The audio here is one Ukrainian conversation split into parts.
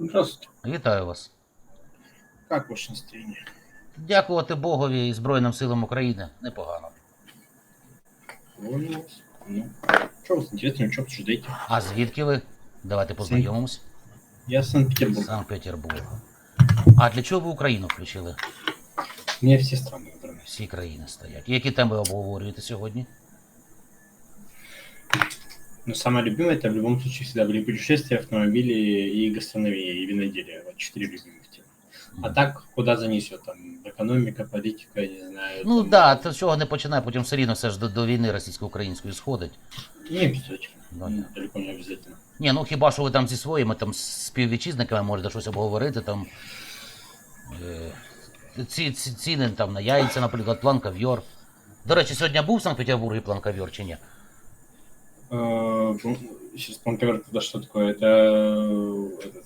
Здравствуйте. Вітаю вас. Как ваше настроение? Дякувати Богові і Збройним силам України. Непогано. Понял. Ну, что вас интересно, что обсуждаете? А звідки ви? Давайте познайомимось. Я Санкт-Петербург. Санкт-Петербург. А для чого ви Україну включили? У меня все страны выбраны. Всі країни стоять. Які теми ви обговорюєте сьогодні? Но самое любимое это в любом случае всегда были путешествия, автомобили и гастрономия, и виноделие. Вот четыре любимых темы. А так, куда занесет? Там экономика, политика, я не знаю. Ну там- да, то з чого не починає, потім все рівно все ж до, до війни російсько-української сходить. Не обязательно. Ну, Ну, да. Далеко не обязательно. Ні, ну хіба що ви там зі своїми там співвітчизниками можете щось обговорити там. Е, ці, ці ціни там на яйця, наприклад, план кав'йор. До речі, сьогодні був в Санкт-Петербурзі план кав'йор чи ні? Э, ну, Сейчас планковер это что такое? Это, э, этот,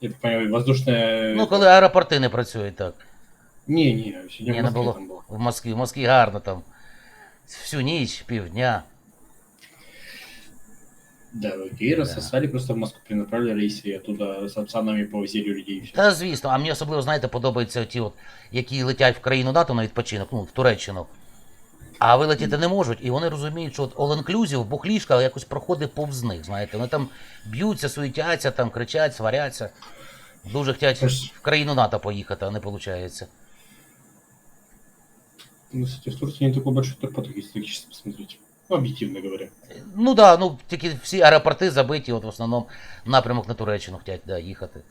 я так понимаю, воздушная... Ну, коли аеропорти не працюють так. Не, не, сегодня Ні, в не Москве було. там было. В Москві. В Москві гарно там. Всю ніч, півдня. Да, и Да. рассосали, просто в Москву перенаправили рейсы, и оттуда с пацанами повозили людей. и всё. Та звісно, а мені особливо, знаєте, подобаються ті, от, які летять в країну НАТО на відпочинок, ну, в Туреччину. А вилетіти не можуть, і вони розуміють, що от all-inclusive, бухлішка якось проходить повз них. Знаєте, вони там б'ються, суетяться, там кричать, сваряться. Дуже хочуть в країну НАТО поїхати, а не виходить. Ну, кстати, в Турции не такой большой торпоток, если так сейчас посмотреть. Ну, объективно говоря. Ну да, ну тільки всі аеропорти забиті, от в основному напрямок на Туреччину хочуть да, їхати.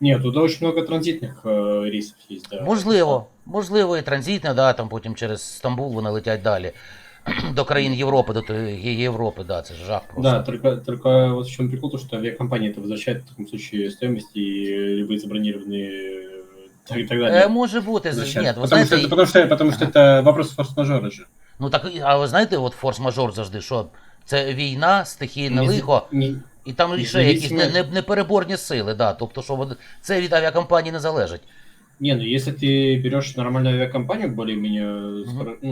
Нет, туда очень много транзитных э, рейсов есть, да. Можливо, можливо, і транзитне, да, там потім через Стамбул вони летять далі. До країн Європи, до тої Європи, да, це ж жах просто. Да, только, только вот в чем прикол, то, что авиакомпания это возвращает в таком случае стоимость и любые забронированные э, так- и так далее. Е, може бути, з- возвращают. ні, ви потому, знаєте, что это, потому, что, потому что это вопрос форс-мажора же. ну так, а ви знаєте, от форс-мажор завжди, що це війна, стихійне Не- лихо, не- і там ще якісь не, не, непереборні сили, да, тобто, що вони- це від авіакомпанії не залежить. Не, ну если ты берешь нормальную авиакомпанию, более-менее, скоро- ну,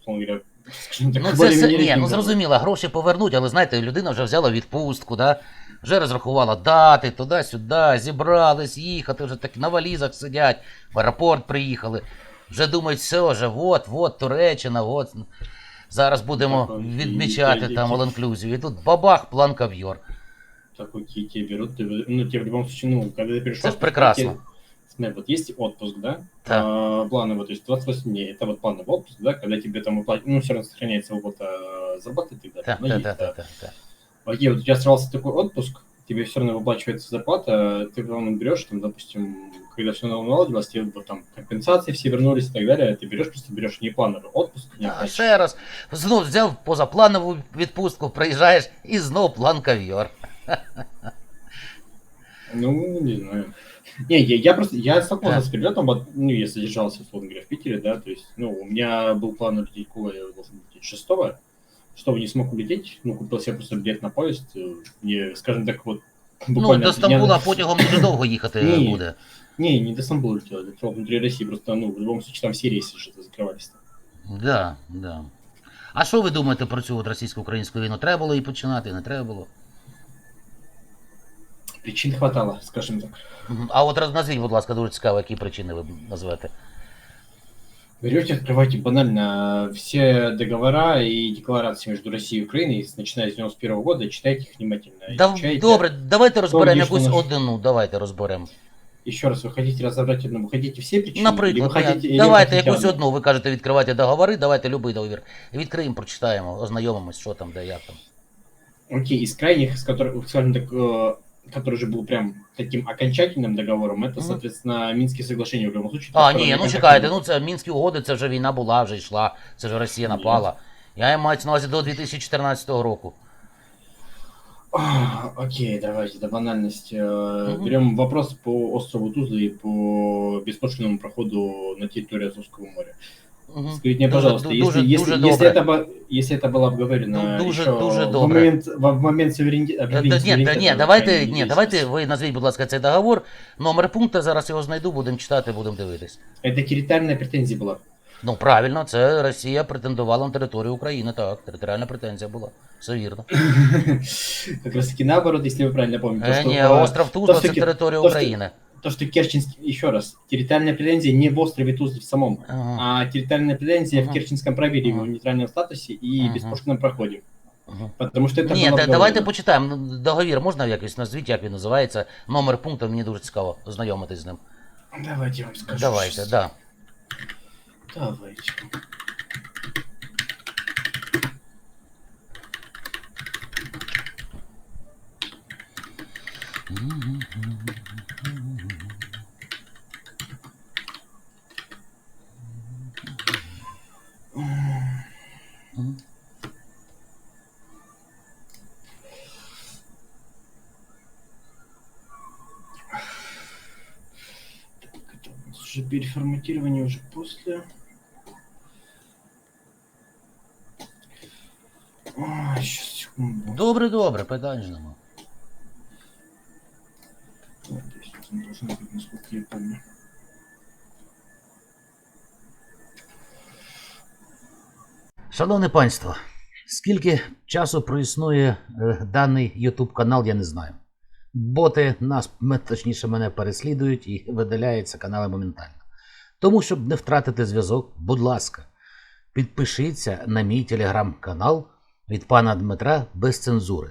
условно говоря, скажем так, Ну, це, ні, ну зрозуміло, гроші повернуть, але знаєте, людина вже взяла відпустку, да? вже розрахувала дати, туди-сюди, зібрались, їхати, вже так на валізах сидять, в аеропорт приїхали. Вже думають, все, вже от, от, Туреччина, от. Зараз будемо відмічати там all-inclusive. І тут бабах, план кав'йор. Так, окей, тебе берут, ты, ну, тебе в любом случае, ну, когда ты перешел... Это ж прекрасно. тебе- Смотри, вот есть отпуск, да? Да. А, плановый, то есть 28 дней, это вот плановый отпуск, да, когда тебе там выплатят, ну, все равно сохраняется выплата зарплаты, ты да, Так, ну, так, есть, так, да. так, так, так. Окей, вот у тебя сорвался такой отпуск, тебе все равно выплачивается зарплата, ты потом берешь, там, допустим, когда все наладилось, тебе вот там компенсации все вернулись и так далее, ты берешь, просто берешь не плановый отпуск, не А оплачиваешь. ще раз, знов взяв позапланову відпустку, приїжджаєш і знов план кав'йор. Ну, не знаю. Не, я, я просто, я столкнулся Да. с перелетом, вот, ну, я содержался, условно говоря, в Питере, да, то есть, ну, у меня был план улететь куда я должен лететь шестого, чтобы не смог улететь, ну, купил себе просто билет на поезд, э, мне, скажем так, вот, Ну, буквально... до Стамбула я- потягом дуже довго їхати Ні. буде. Не, не до Стамбула летел, летел внутри России, просто, ну, в любом случае, там все рейсы же закрывались. Да, да. А що ви думаєте про цю от російсько-українську війну? Треба було її починати, не треба було? Причин хватало, скажем так. Мгм. А от роз- назвіть, будь ласка, дуже цікаво, які причини ви назвете. Берете, открывайте банально все договора и декларации между Россией и Украиной, с- начиная с 91 года, читайте их внимательно. Да, изучайте. добре, давайте розберемо лишнє якусь наш- одну, давайте розберемо. Еще раз, вы хотите разобрать одну, вы хотите все причины? или Наприклад, вы хотите, ні, или вы давайте хотите якусь одну? одну. Ви кажете, відкривайте договори, давайте будь-який договір. Відкриємо, прочитаємо, ознайомимось, що там, де, як там. Окей, из крайних, с которых, скажем так, э, который уже был прям таким окончательным договором, это, Мгм. соответственно, Минские соглашения в любом случае. А, которые ні, ну никак чекайте, не- ну це Мінські угоди, це вже війна була, вже йшла, це вже Росія Ні. напала. Я маю на увазі до 2014 року. А, Окей, давайте до банальности. Э, Мгм. Берем вопрос по острову Тузлы и по беспошлинному проходу на территорию Азовского моря. Мгм. Скажите мне, Дуже- пожалуйста, дуже- если, дуже если, добре. если, это, бы- если это было обговорено Ну, дуже- еще дуже в добре. момент, в момент суверенитета, Та- та- Ні, та- ні, давайте, ні, давайте ви назвіть, будь ласка, цей договор. Номер пункту, зараз його знайду, будемо читати, будемо дивитись. Это территориальная претензия была. Ну, правильно, це Росія претендувала на територію України, так, територіальна претензія була. Все вірно. Как раз таки наоборот, если вы правильно помните. Е, что ні, в- остров Тузла це все-таки територія то, що- України. То, что Керченский, еще раз, территориальная претензия не в острове Тузле в самом, Ага, а территориальная претензия Мгм. в Керченском провере, Мгм. в нейтральном статусе и Мгм. беспошлинном проходе. ага. Потому что это Ні, было да, давайте почитаємо. Ну, Договір можна якось назвіть, як він називається. Номер пункту, мені дуже цікаво ознайомитись з ним. Давайте я вам скажу. Давайте, щас. да. Давайте. Уже переформатирование уже после. сейчас, секунду. Добре, добре, питань ж. Вот здесь вот он должен быть, насколько я помню. Шановне панство, скільки часу проіснує е, даний YouTube канал, я не знаю. Боти нас, точніше, мене переслідують і видаляються канали моментально. Тому, щоб не втратити зв'язок, будь ласка, підпишіться на мій телеграм-канал від пана Дмитра без цензури,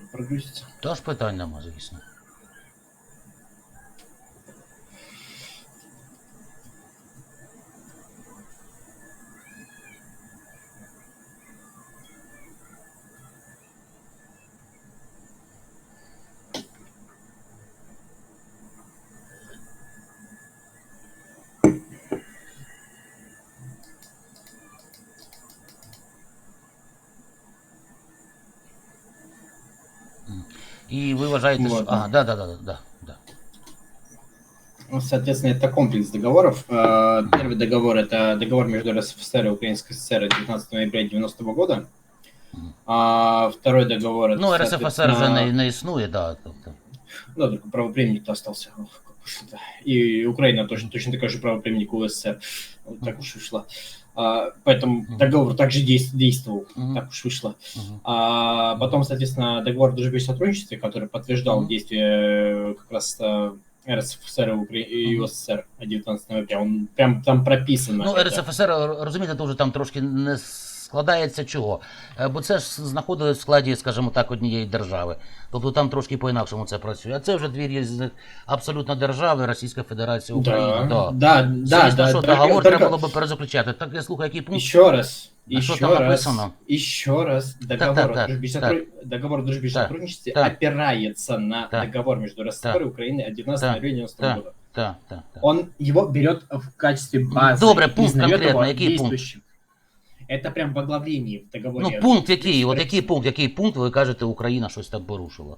секунду. Тож питань нема, звісно. І ви вважаєте, що. Ладно. Ага, да, да, да, да, да. Ну, Соответственно, это комплекс договоров. Э, Первый договор – это договор между РСФСР и Украинской ССР от 19 ноября 90 года. Мгм. А второй договор – это, Ну, РСФСР вже соответственно, не, не існує, да. Тобто. Да, только правопреемник-то остался. И Украина точно, точно такой же правопреемник у СССР. Вот так уж вышло. А, поэтому Мгм. договор также дейс- действовал. Мгм. Так уж вышло. Мгм. А потом, соответственно, договор о дружбе и сотрудничестве, который подтверждал Мгм. действие э, как раз э, РСФСР Мгм. УССР от 19 ноября. Он прям там прописано. Ну. РСФСР, розумієте, дуже там трошки не складається чого. Е, Бо це ж знаходилось в складі, скажімо так, однієї держави. Тобто там трошки по-інакшому це працює. А це вже дві різних абсолютно держави, Російська Федерація, Україна. Да, Да. да, да, да. що договор треба було би перезаключати. Так я слухаю, який пункт. Еще раз. А еще что там раз, написано? еще раз, договор, так, так, дружбе и так. договор о дружбе и Так, сотрудничестве так. опирается на Так. договор между РСФСР и Украиной от 19 Так. ноября 90 Так. года. Так, так, так. Он его берет в качестве базы. Добре, пункт конкретно, его пункт? действующим. Это прям в оглавлении в договоре. Ну, пункт який? Есть От який пункт, який пункт ви кажете, Україна щось так порушила?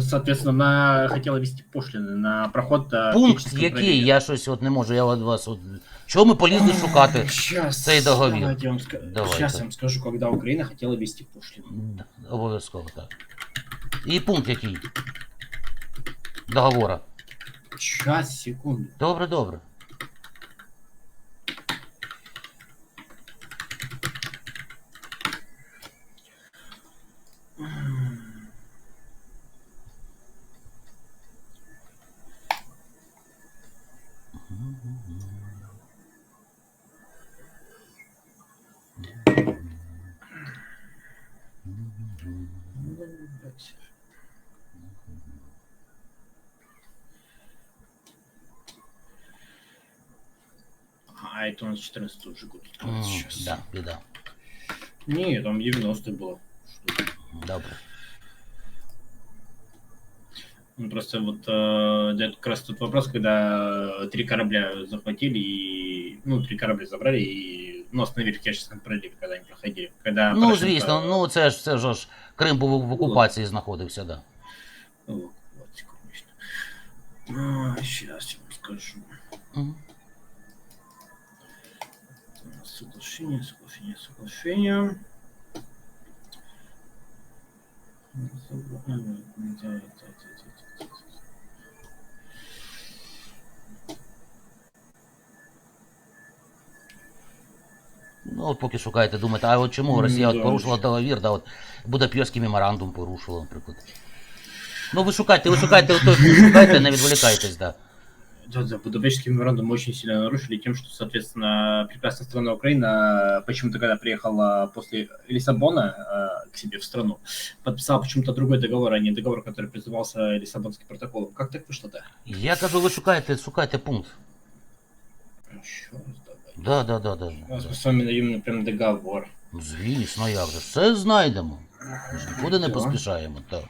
Соответственно, она хотела вести пошлины на проход э, Пункт технической який? проверки. Я щось от не можу, я від вас от. Чого ми полізли шукати? Сейчас, цей договір? Давайте я вам ска- Давайте. Сейчас я вам скажу, когда Украина хотела вести пошлину. Д- Обов'язково так. І пункт який? Договора. Сейчас, секунду. Добре, добре. А, это у нас 14 уже год открывается сейчас. Да, біда. Не, там 90 было. Добре. Ну, Просто вот э, это как раз тот вопрос, когда три корабля захватили и ну три корабля забрали и ну остановили в Керченском проливе, когда они проходили. Когда Ну, Порошенко- звісно, ну це ж це ж Крим був в окупації знаходився, да. Вот, секундочку. А, сейчас я вам скажу. Мгм. Соглашение, соглашение, соглашение. Ну, от поки шукаєте, думаєте, а от чому М, Росія от да. порушила договір, да, от Будапештський меморандум порушила, наприклад. Ну, ви шукайте, ви шукайте, от, шукайте, не відволікайтесь, да. Да, да, Будапештский меморандум очень сильно нарушили тем, что, соответственно, прекрасная страна Украина почему-то, когда приехала после Лиссабона э, к себе в страну, подписала почему-то другой договор, а не договор, который призывался Лиссабонским протоколом. Как так вышло-то? Я кажу, ви шукайте, шукайте пункт. Еще раз давай. Да, да, да, да. У нас да. мы с вами даємо прям договор. Ну, Звісно, як же. Все знайдемо. Ми ж нікуди не поспішаємо, так.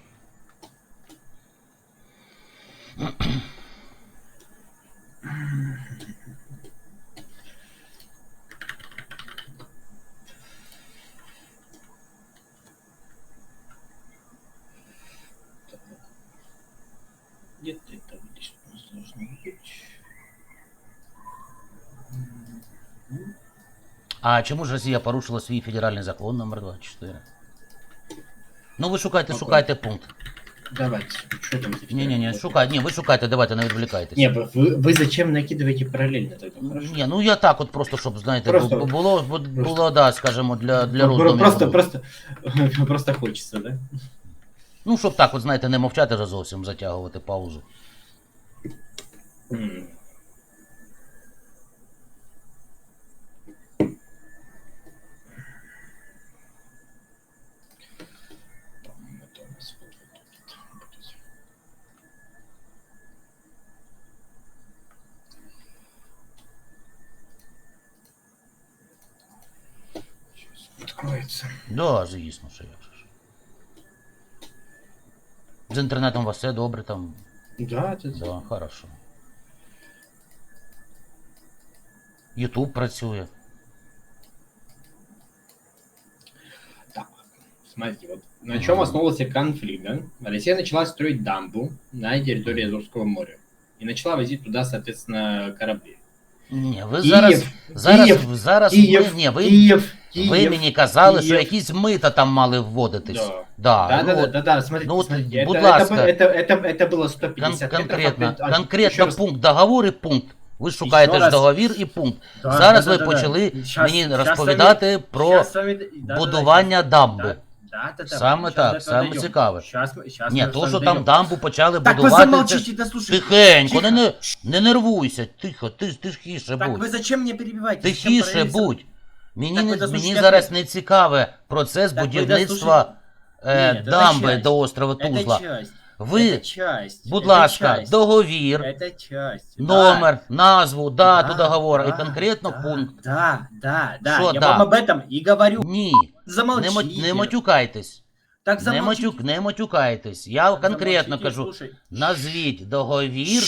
А чому ж Росія порушила свій федеральний закон номер 24? Ну ви шукайте, Окей. шукайте пункт. Давайте, что там? за Ні, ні, ні, фигня? шукайте, ні, ви шукайте, давайте, не відволікайтесь. Не, вы, вы- вы зачем накидываете параллельно тогда? Хорошо. Ні, ну я так от просто, щоб, знаєте, Просто- бу- було, бу- було, да, скажімо, для, для Ну, роздумів. Просто, було. просто, просто хочется, да? Ну, щоб так, от, знаєте, не мовчати вже зовсім, затягувати паузу. М. откроется. Да, звісно, що як же ж. З інтернетом у вас все добре там. Да, это Да, хорошо. Ютуб працює. Так, смотрите, вот на чем Ага. основывался конфликт, да? Россия начала строить дамбу на территории Азовского моря и начала возить туда, соответственно, корабли. Ні, ви Київ, зараз. Зараз, Київ, зараз Київ, ви, ні, ви, Киев, ви Киев. мені казали, що Київ. якісь мита там мали вводитись. Да. Да, Да, ну, да, да, от да, да, смотрите, ну вот, смотрите, будь это, ласка. это, это, это, это было кон- 150 метров. конкретно, от- от- конкретно еще раз. пункт договор і пункт. Ви шукаєте Ще ж раз. договір і пункт. Да, Зараз да, ви да, да, почали да. Щас- мені щас розповідати про щас с вами- да, да, да, будування щас- дамби. Да, да, да, да, Саме щас так, до этого саме дойдем. цікаве. Щас мы- щас Ні, мы то, с вами що там дойдем. дамбу почали Так вы будувати. це- замолчите, да слушайте. Тихенько, не, Тихо. не, не нервуйся, тихо, ти, тихіше Так будь. вы зачем мне перебиваете? Зачем Тихіше параллельно со- будь. Мені, Так ви не, дослухайте мені зараз ответ. не цікаве процес Так ви будівництва е, Ні, це дамби часть. до острова Это Тузла. часть. Ви, это часть. будь это ласка, часть. договір, Это часть. номер, назву, дату Да, договору і да, конкретно да, пункт. Да, да, да. Що Я да? вам об этом и говорю. Ні, Замолчите. не, мо- не матюкайтесь. Так Не, замолчите. матюк, не матюкайтесь. Я Так конкретно замолчите, кажу, слушай. назвіть договір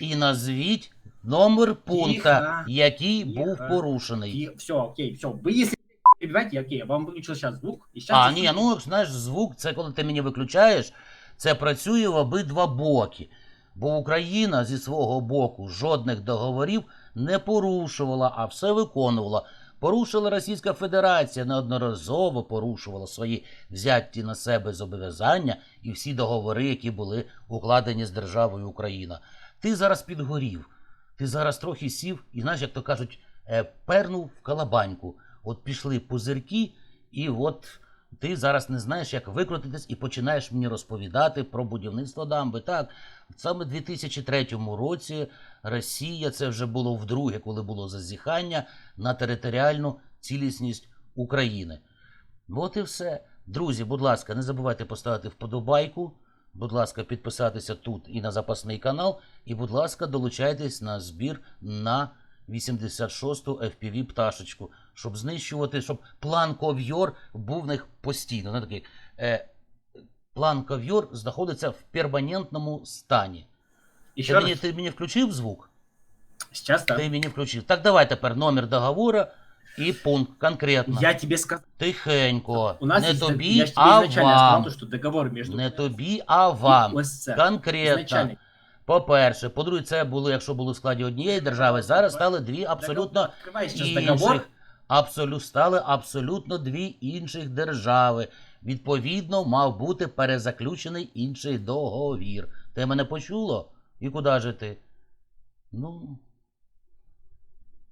і назвіть номер пункта, який був Тихо. порушений. все, окей, все. Вы если перебиваете, окей, я вам выключил сейчас звук. И сейчас А, ні, ну знаєш, звук, це коли ти мені виключаєш, це працює в обидва боки. Бо Україна зі свого боку жодних договорів не порушувала, а все виконувала. Порушила Російська Федерація, неодноразово порушувала свої взяті на себе зобов'язання і всі договори, які були укладені з державою Україна. Ти зараз підгорів, ти зараз трохи сів і, знаєш, як то кажуть, е, пернув в калабаньку. От пішли пузирки, і от ти зараз не знаєш, як викрутитись, і починаєш мені розповідати про будівництво дамби. Так, саме в 2003 році Росія, це вже було вдруге, коли було зазіхання на територіальну цілісність України. От і все. Друзі, будь ласка, не забувайте поставити вподобайку. Будь ласка, підписатися тут і на запасний канал. І, будь ласка, долучайтесь на збір на 86-ту FPV пташечку, щоб знищувати, щоб план ковйор був в них постійно. Ну, такий, е, план ковьор знаходиться в перманентному стані. Еще Ти мені, ти мені включив звук? Сейчас да. Ти мені включив. Так давай тепер номер договору і пункт конкретно. Я тебе сказал. Тихенько. У нас не есть- тобі, я тебе а изначально вам. то, что договор между Не тобі, а вам. и ОСЦ. Конкретно. Изначально. По-перше, по-друге, це були, якщо були в складі однієї держави, зараз стали дві абсолютно договор. інших. Абсолю, стали абсолютно дві інших держави. Відповідно, мав бути перезаключений інший договір. Ти мене почуло? І куди же ти? Ну.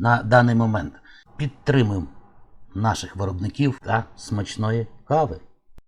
на даний момент. Підтримуємо наших виробників та смачної кави.